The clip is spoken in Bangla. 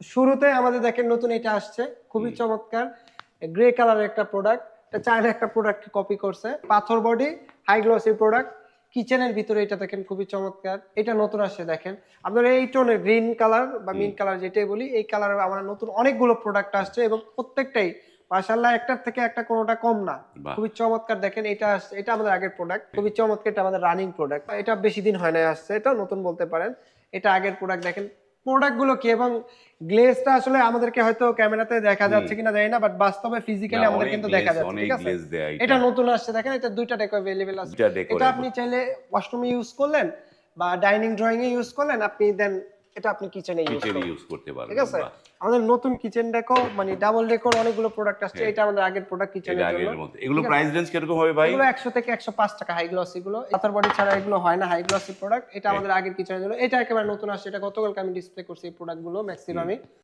শুরুতে আমাদের দেখেন নতুন এটা আসছে খুবই চমৎকার। গ্রে কালারের একটা প্রোডাক্ট এটা চায়না একটা প্রোডাক্ট কপি করছে। পাথর বডি হাই গ্লসি প্রোডাক্ট কিচেনের ভিতরে এটা দেখেন খুবই চমৎকার। এটা নতুন আসছে দেখেন। আপনারা এই টোনের গ্রিন কালার বা মিন কালার যেটাই বলি এই কালারের আমার নতুন অনেকগুলো প্রোডাক্ট আসছে এবং প্রত্যেকটাই মাশাল্লাহ একটার থেকে একটা কোনোটা কম না। খুবই চমৎকার দেখেন এটা আসছে এটা আমাদের আগের প্রোডাক্ট খুবই চমৎকার এটা আমাদের রানিং প্রোডাক্ট এটা বেশি দিন হয় না আসছে এটা নতুন বলতে পারেন। এটা আগের প্রোডাক্ট দেখেন প্রোডাক্ট গুলো কি এবং গ্লেজটা আসলে আমাদেরকে হয়তো ক্যামেরাতে দেখা যাচ্ছে কিনা জানি না বাট বাস্তবে ফিজিক্যালি না, আমাদের অনেক কিন্তু দেখা glaze, যাচ্ছে অনেক ঠিক আছে glaze দেয়া এটা। এটা নতুন আসছে দেখেন এটা দুইটা ডেকো अवेलेबल আছে দুইটা decorable। এটা আপনি চাইলে ওয়াশরুমে ইউজ করলেন বা ডাইনিং ড্রয়িং এ ইউজ করলেন আপনি দেন এটা আপনি কিচেনে ইউজ করতে পারবেন ঠিক আছে? আমাদের নতুন কিচেন ডেকো মানে ডাবল ডেকোর অনেকগুলো প্রোডাক্ট আসছে। এটা আমাদের আগের প্রোডাক্ট কিচেনের জন্য। এগুলো প্রাইস রেঞ্জ কীরকম হবে ভাই? এগুলো একশো থেকে একশো পাঁচ টাকা হাই গ্লসি গুলো। পাথর বডি ছাড়া এগুলো হয় না হাই গ্লসি প্রোডাক্ট এটা আমাদের আগের কিচেনের জন্য। এটা একেবারে নতুন আসছে। এটা গতকালকে আমি ডিসপ্লে করছি এই প্রোডাক্টগুলো ম্যাক্সিমামই